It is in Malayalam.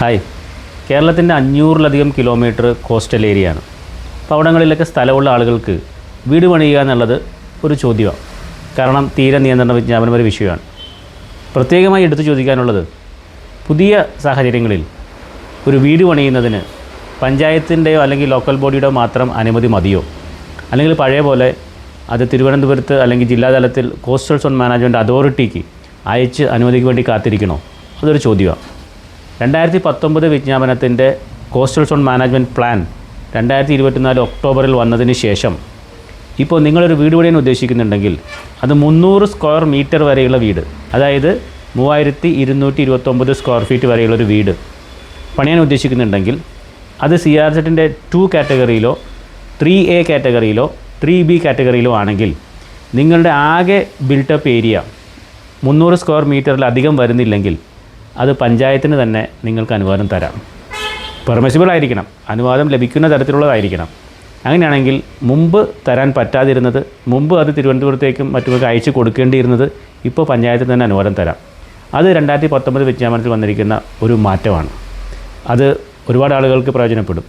ഹായ്. കേരളത്തിന്റെ അഞ്ഞൂറിലധികം കിലോമീറ്റർ കോസ്റ്റൽ ഏരിയ ആണ്. അപ്പോൾ അവിടങ്ങളിലൊക്കെ സ്ഥലമുള്ള ആളുകൾക്ക് വീട് പണിയുക എന്നുള്ളത് ഒരു ചോദ്യമാണ്. കാരണം തീര നിയന്ത്രണ വിജ്ഞാപനം ഒരു വിഷയമാണ്. പ്രത്യേകമായി എടുത്തു ചോദിക്കാനുള്ളത് പുതിയ സാഹചര്യങ്ങളിൽ ഒരു വീട് പണിയുന്നതിന് പഞ്ചായത്തിന്റെയോ അല്ലെങ്കിൽ ലോക്കൽ ബോഡിയുടെയോ മാത്രം അനുമതി മതിയോ? അല്ലെങ്കിൽ പഴയ പോലെ അത് തിരുവനന്തപുരത്ത് അല്ലെങ്കിൽ ജില്ലാതലത്തിൽ കോസ്റ്റൽ സോൺ മാനേജ്മെന്റ് അതോറിറ്റിക്ക് അയച്ച് അനുമതിക്ക് വേണ്ടി കാത്തിരിക്കണോ? അതൊരു ചോദ്യമാണ്. രണ്ടായിരത്തി പത്തൊമ്പത് വിജ്ഞാപനത്തിന്റെ കോസ്റ്റൽ സോൺ മാനേജ്മെന്റ് പ്ലാൻ രണ്ടായിരത്തി ഇരുപത്തിനാല് ഒക്ടോബറിൽ വന്നതിന് ശേഷം. ഇപ്പോൾ നിങ്ങളൊരു വീട് പണിയാൻ ഉദ്ദേശിക്കുന്നുണ്ടെങ്കിൽ അത് മുന്നൂറ് സ്ക്വയർ മീറ്റർ വരെയുള്ള വീട്. അതായത് മൂവായിരത്തി ഇരുന്നൂറ്റി ഇരുപത്തൊമ്പത് സ്ക്വയർ ഫീറ്റ് വരെയുള്ളൊരു വീട് പണിയാൻ ഉദ്ദേശിക്കുന്നുണ്ടെങ്കിൽ അത് സി ആർ സെറ്റിന്റെ ടു കാറ്റഗറിയിലോ ത്രീ എ കാറ്റഗറിയിലോ ത്രീ ബി കാറ്റഗറിയിലോ ആണെങ്കിൽ നിങ്ങളുടെ ആകെ ബിൽട്ടപ്പ് ഏരിയ മുന്നൂറ് സ്ക്വയർ മീറ്ററിലധികം വരുന്നില്ലെങ്കിൽ അത് പഞ്ചായത്തിന് തന്നെ നിങ്ങൾക്ക് അനുവാദം തരാം. പെർമിസിബിൾ ആയിരിക്കണം അനുവാദം ലഭിക്കുന്ന തരത്തിലുള്ളതായിരിക്കണം. അങ്ങനെയാണെങ്കിൽ മുമ്പ് തരാൻ പറ്റാതിരുന്നത് മുമ്പ് അത് തിരുവനന്തപുരത്തേക്കും മറ്റുമൊക്കെ അയച്ചു കൊടുക്കേണ്ടിയിരുന്നത് ഇപ്പോൾ പഞ്ചായത്തിൽ തന്നെ അനുവാദം തരാം. അത് രണ്ടായിരത്തി പത്തൊമ്പത് വിജ്ഞാപനത്തിൽ വന്നിരിക്കുന്ന ഒരു മാറ്റമാണ്. അത് ഒരുപാട് ആളുകൾക്ക് പ്രയോജനപ്പെടും.